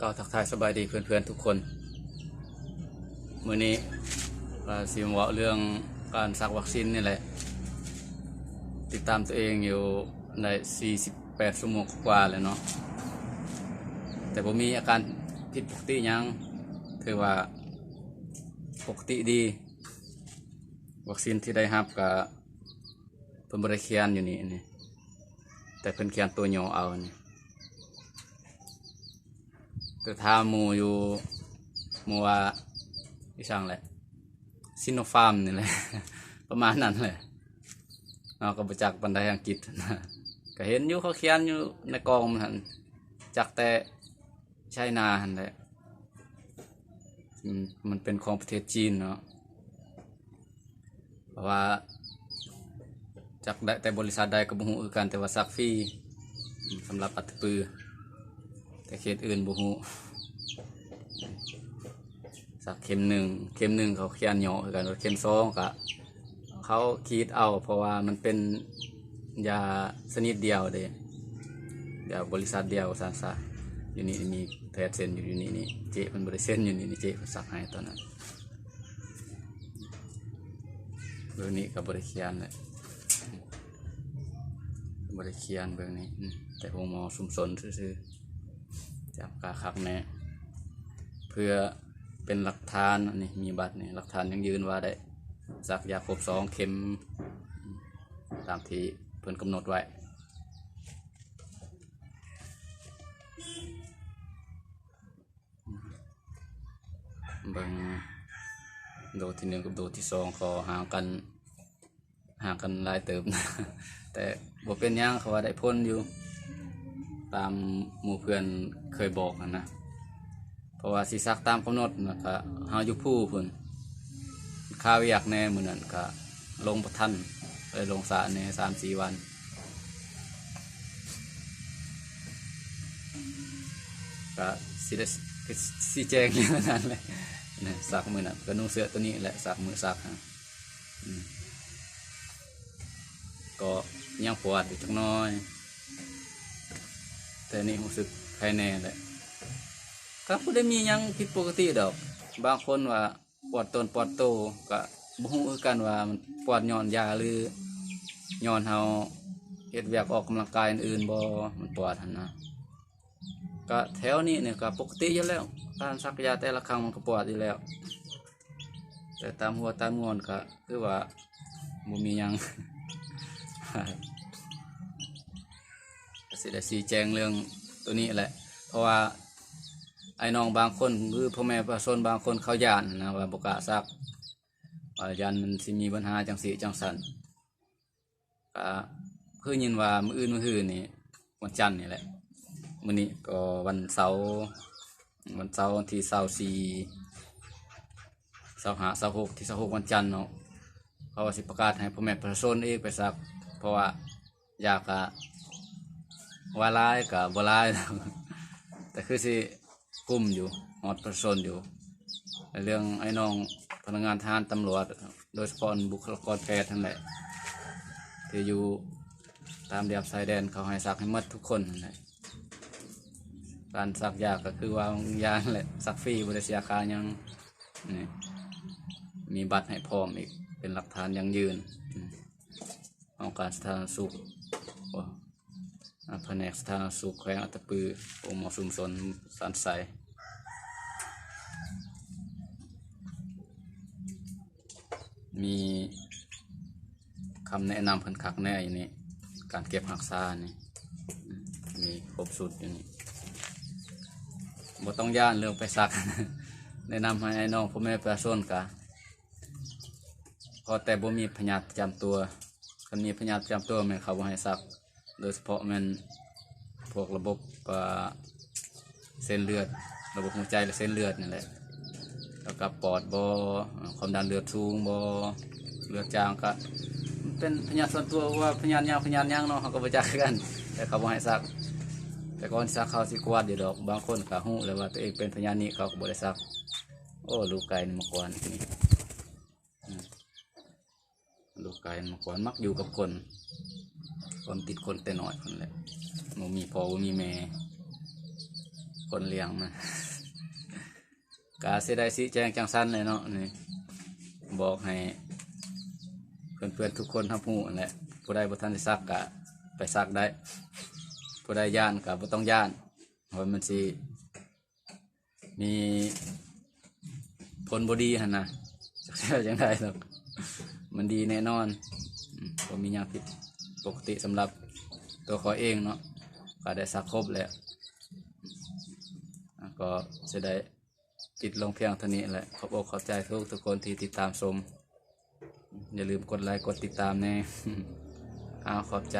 ก็ทักทายสบายดีเพื่อนๆทุกคนมื้อนี้ก็สิมว้าเรื่องการสักวัคซีนนี่แหละ ติดตามตัวเองอยู่ใน 48ชั่วโมงกว่าแล้วเนาะแต่ผมมีอาการผิดปกติยังถือว่าปกติดี วัคซีนที่ได้รับก็เพิ่นบ่ได้เขียนอยู่นี่นี่แต่เพิ่นเขียนตัวย่อเอานี่ คือทาหมูอยู่หมูว่าที่ช่างแหละซิโนฟาร์มนี่แหละ ประมาณนั้นแหละเราก็ไปจากบันไดอังกฤษนะก็เห็นอยู่เขาเขียนอยู่ในกองมันหั่นจากแต่ใช่นาหันแหละมันเป็นของประเทศจีนเนาะเพราะว่าจากแต่บริษัทใดก็บ่ฮู้คือกันแต่ว่าซักฟรีสำหรับอัตปือ แต่เขตอื่นบุหูสักเข็มหนึ่งเข็มหนึ่งเขาเขียนเหยาะคือกันว่าเข็มสองก็เขาคิดเอา เพราะว่ามันเป็นยาชนิดเดียวเด้เดียวบริษัทเดียวซาซาอยู่นี่มีแพทย์เซ็นอยู่นี่นี่เจ๊มันบริเซ็นอยู่นี่นี่เจ๊สักให้ตอนนั้นเบอร์นี้กับบริเคียนเลยบริเคียนเบอร์นี้แต่ผมมอสุมสนซื่อๆ จับกาคักแน่เพื่อเป็นหลักฐานนนี้มีบัตรนี่หลักฐานยังยืนว่าได้สักยาครบสองเข็ม ตามที่เพิ่นกำหนดไว้บิ่งโดที่หนึ่งกับโดที่สองก็ห่างกันห่างกันหลายเติมนะแต่บ่เป็นยังเขาว่าได้พ้นอยู่ ตามหมู่เพื่อนเคยบอกนะนะเพราะว่าสิซักตามกำหนดนะก็เฮาอยู่ผู้เพิ่นข้าวอยากแน่มื้อนั้นก็ลงประทันเลยลงสระแน่สามสี่วันก็สิได้สิแจงเรื่องนั้นเลยนะสักมือนั้นก็นุ่งเสื้อตัวนี้แหละสักมือสักฮะก็ยังปวดอยู่จักน้อย แต่นี่รู้สึกภายในแหละก็บ่ได้มีหยังผิดปกติดอก บางคนว่าปวดตนปวดโตก็บ่ฮู้คือกันว่ามันปวดย้อนยาหรือย้อนเฮาเฮ็ดเวียกออกกำลังกายอื่นบ่มันปวดหั่นนะก็แถวนี้เนี่ยก็ปกติอยู่แล้วการซักยาแต่ละครั้งมันก็ปวดอยู่แล้ว แต่ตามหัวตามงอนก็คือว่าบ่มีหยัง สิได้สีแจงเรื่องตัวนี้แหละ เพราะว่าไอ้น้องบางคนหรือพ่อแม่ประชาชนบางคนเขาย่านนะว่าบกล้าซักว่ายันมันสิมีปัญหาจังสีจังสันก็คือยินว่ามืออื่นมือหืนนี่วันจันทร์นี่แหละมื้อนี้ก็วันเสาร์วันเสาร์ที่เสาร์สี่เสาร์ห้าเสาร์หกที่เสาร์หกวันจันทร์เนาะเขาว่าสิประกาศให้พ่อแม่ประชาชนเองไปซัก เพราะว่าอยากอะ ว่าร้ายกับบร้ายแต่คือสิกลุ่มอยู่หอดประชนอยู่ เรื่องไอ้น้องพนักงานทหารตำรวจ โดยเฉพาะบุคลากรแพทย์ทั้งหละที่อยู่ตามเดียบชายแดนเขาให้สักให้หมดทุกคนนั่นแหละการสักยากก็คือว่ายานแหละสักฟรีบริเสียค่ายังนี่มีบัตรให้พร้อมอีกเป็นหลักฐานยังยืนอืมของการสาธารณสุข แผนกสาธาสุขแขวงอัตปือองค์หมอชุมชนสันไซมีคำแนะนำเพิ่นคักแน่อยู่นี่การเก็บรักษานี่มีครบสุดอยู่นี่บ่ต้องย่านเรื่องไปซัก แนะนำให้ไอ้น้องพ่อแม่ประชาชนกะพอแต่บ่มีพยาธิประจำตัวคันมีพยาธิประจำตัวแม่นเขาบ่ให้ซัก โดยเฉพาะมันพวกระบบเส้นเลือด ระบบหัวใจและเส้นเลือดนี่แหละแล้วก็ปอดบอความดันเลือดสูงบอเลือดจางก็เป็นพยาธิส่วนตัวว่าพยาธิยางพยาธิยางเนาะเขาก็บรจักกัน แต่เขาบ่ให้ซัก แต่ก่อนซักเขาสิกวาดอยู่ดอกบางคนก็ฮู้เลยว่าตัวเองเป็นพยาธินี้เขาก็บ่ได้ซัก โอ้ลูกไก่นี่มากวนนี่ลูกไก่มากวนมักอยู่กับคน คนติดคนแต่น้อยคนแหละบ่มีพ่อมีแม่ คนเลี้ยงมันกาเสียดายสิแจ้งจังสั้นเลยเนาะนี่บอกให้เพื่อนๆทุกคนทั้งผู้นั่นแหละผู้ใดบ่ทันได้ซักกะไปซักได้ผู้ใดย่านกะบ่ต้องย่านเพราะมันสิมีผลบดีหันนะจักเชื่อจังไดหรอกมันดีแน่นอนอืมมียังผิด ปกติสำหรับตัวเขาเองเนาะก็ได้สักครบแล้ว ก็จะได้ปิดลงเพียงเท่านี้แหละขอบอกขอบใจทุกทุกคนที่ติดตามชมอย่าลืมกดไลค์กดติดตามแน่อ้าขอบใจ